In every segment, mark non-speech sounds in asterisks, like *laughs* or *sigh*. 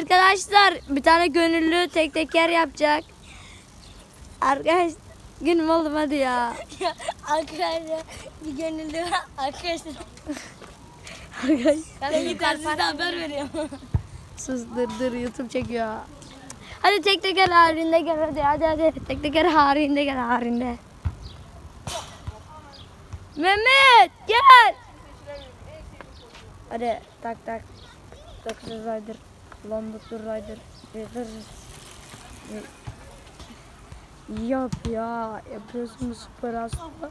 Arkadaşlar bir tane gönüllü tek teker yapacak. Arkadaş günüm oğlum hadi ya. *laughs* Arkadaşlar bir gönüllü arkadaşlar. Arkadaş Ben yetersizde haber veriyorum. *laughs* sus dur dur YouTube çekiyor. Hadi tek teker halinde gel hadi hadi hadi. Tek teker halinde gel halinde. Mehmet gel. Hadi tak tak. Dokuz Rider. London Rider. Rider. Yap ya. Yapıyorsun süper aslında.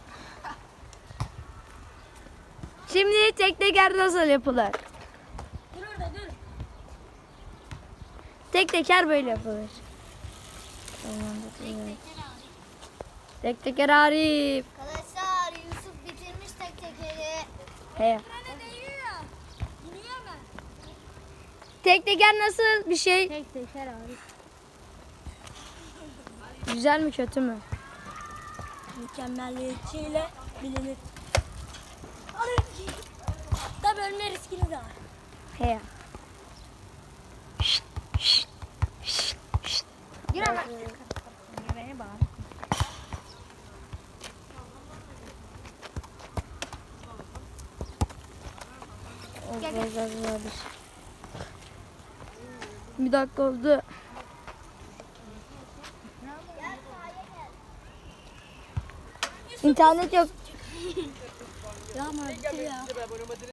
Şimdi tek teker nasıl yapılır? Dur orada dur. Tek teker böyle yapılır. Tamam. Tek teker Arif. Arkadaşlar Yusuf bitirmiş tek tekeri. He. Tek teker nasıl bir şey? Tek teker abi. Güzel mi kötü mü? Mükemmelliyetçiyle bilinir. Tabii ölme riskiniz de var. He. Gir ama. Gel, Bir dakika oldu. İnternet yok. Ya ama bitir ya.